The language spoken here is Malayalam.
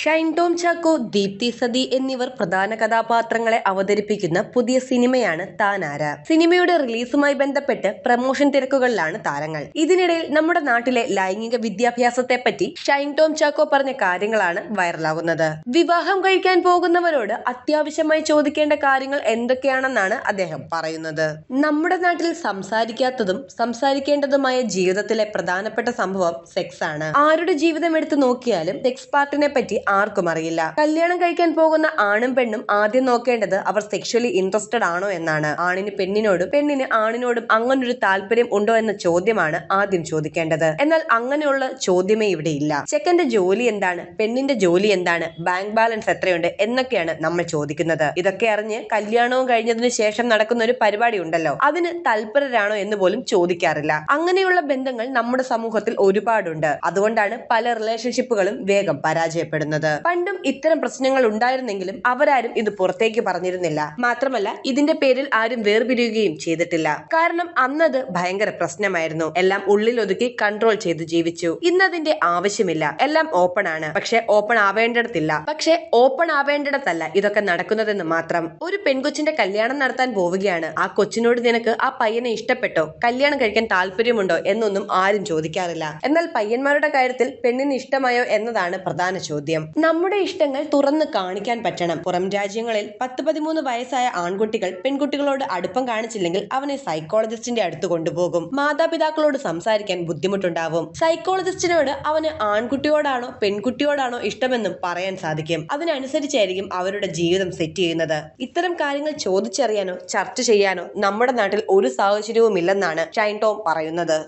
ഷൈൻ ടോം ചാക്കോ ദീപ്തി സതി എന്നിവർ പ്രധാന കഥാപാത്രങ്ങളെ അവതരിപ്പിക്കുന്ന പുതിയ സിനിമയാണ് താനാര. സിനിമയുടെ റിലീസുമായി ബന്ധപ്പെട്ട് പ്രമോഷൻ തിരക്കുകളിലാണ് താരങ്ങൾ. ഇതിനിടയിൽ നമ്മുടെ നാട്ടിലെ ലൈംഗിക വിദ്യാഭ്യാസത്തെ പറ്റി ഷൈൻ ടോം ചാക്കോ പറഞ്ഞ കാര്യങ്ങളാണ് വൈറലാകുന്നത്. വിവാഹം കഴിക്കാൻ പോകുന്നവരോട് അത്യാവശ്യമായി ചോദിക്കേണ്ട കാര്യങ്ങൾ എന്തൊക്കെയാണെന്നാണ് അദ്ദേഹം പറയുന്നത്. നമ്മുടെ നാട്ടിൽ സംസാരിക്കാത്തതും സംസാരിക്കേണ്ടതുമായ ജീവിതത്തിലെ പ്രധാനപ്പെട്ട സംഭവം സെക്സ് ആണ് ആരുടെ ജീവിതം എടുത്തു നോക്കിയാലും സെക്സ് പാർട്ടിനെ പറ്റി ആർക്കും അറിയില്ല. കല്യാണം കഴിക്കാൻ പോകുന്ന ആണും പെണ്ണും ആദ്യം നോക്കേണ്ടത് അവർ സെക്ഷലി ഇൻട്രസ്റ്റഡ് ആണോ എന്നാണ്. ആണിന് പെണ്ണിനോടും പെണ്ണിന് ആണിനോടും അങ്ങനൊരു താല്പര്യം ഉണ്ടോ എന്ന ചോദ്യമാണ് ആദ്യം ചോദിക്കേണ്ടത്. എന്നാൽ അങ്ങനെയുള്ള ചോദ്യമേ ഇവിടെ ഇല്ല. ചെക്കന്റെ ജോലി എന്താണ്? പെണ്ണിന്റെ ജോലി എന്താണ്? ബാങ്ക് ബാലൻസ് എത്രയുണ്ട്? എന്നൊക്കെയാണ് നമ്മൾ ചോദിക്കുന്നത്. ഇതൊക്കെ അറിഞ്ഞ് കല്യാണവും കഴിഞ്ഞതിന് ശേഷം നടക്കുന്ന ഒരു പരിപാടി ഉണ്ടല്ലോ. അതിന് തൽപരരാണോ എന്ന് പോലും ചോദിക്കാറില്ല. അങ്ങനെയുള്ള ബന്ധങ്ങൾ നമ്മുടെ സമൂഹത്തിൽ ഒരുപാടുണ്ട്. അതുകൊണ്ടാണ് പല റിലേഷൻഷിപ്പുകളും വേഗം പരാജയപ്പെടുന്നത്. പണ്ടും ഇത്തരം പ്രശ്നങ്ങൾ ഉണ്ടായിരുന്നെങ്കിലും അവരാരും ഇത് പുറത്തേക്ക് പറഞ്ഞിരുന്നില്ല. മാത്രമല്ല ഇതിന്റെ പേരിൽ ആരും വേർപിരിയുകയും ചെയ്തിട്ടില്ല. കാരണം അന്നത് ഭയങ്കര പ്രശ്നമായിരുന്നു. എല്ലാം ഉള്ളിൽ ഒതുക്കി കൺട്രോൾ ചെയ്ത് ജീവിച്ചു. ഇന്നതിന്റെ ആവശ്യമില്ല. എല്ലാം ഓപ്പൺ ആണ്. പക്ഷെ ഓപ്പൺ ആവേണ്ടിടത്തില്ല. പക്ഷെ ഓപ്പൺ ആവേണ്ടിടത്തല്ല ഇതൊക്കെ നടക്കുന്നതെന്ന് മാത്രം. ഒരു പെൺകൊച്ചിന്റെ കല്യാണം നടത്താൻ പോവുകയാണ്. ആ കൊച്ചിനോട് നിനക്ക് ആ പയ്യനെ ഇഷ്ടപ്പെട്ടോ? കല്യാണം കഴിക്കാൻ താല്പര്യമുണ്ടോ എന്നൊന്നും ആരും ചോദിക്കാറില്ല. എന്നാൽ പയ്യന്മാരുടെ കാര്യത്തിൽ പെണ്ണിന് ഇഷ്ടമായോ എന്നതാണ് പ്രധാന ചോദ്യം. നമ്മുടെ ഇഷ്ടങ്ങൾ തുറന്ന് കാണിക്കാൻ പറ്റണം. പുറം രാജ്യങ്ങളിൽ പത്ത് പതിമൂന്ന് വയസ്സായ ആൺകുട്ടികൾ പെൺകുട്ടികളോട് അടുപ്പം കാണിച്ചില്ലെങ്കിൽ അവനെ സൈക്കോളജിസ്റ്റിന്റെ അടുത്ത് കൊണ്ടുപോകും. മാതാപിതാക്കളോട് സംസാരിക്കാൻ ബുദ്ധിമുട്ടുണ്ടാവും. സൈക്കോളജിസ്റ്റിനോട് അവന് ആൺകുട്ടിയോടാണോ പെൺകുട്ടിയോടാണോ ഇഷ്ടമെന്നും പറയാൻ സാധിക്കും. അതിനനുസരിച്ചായിരിക്കും അവരുടെ ജീവിതം സെറ്റ് ചെയ്യുന്നത്. ഇത്തരം കാര്യങ്ങൾ ചോദിച്ചറിയാനോ ചർച്ച ചെയ്യാനോ നമ്മുടെ നാട്ടിൽ ഒരു സാഹചര്യവും ഇല്ലെന്നാണ് ഷൈൻ ടോം പറയുന്നത്.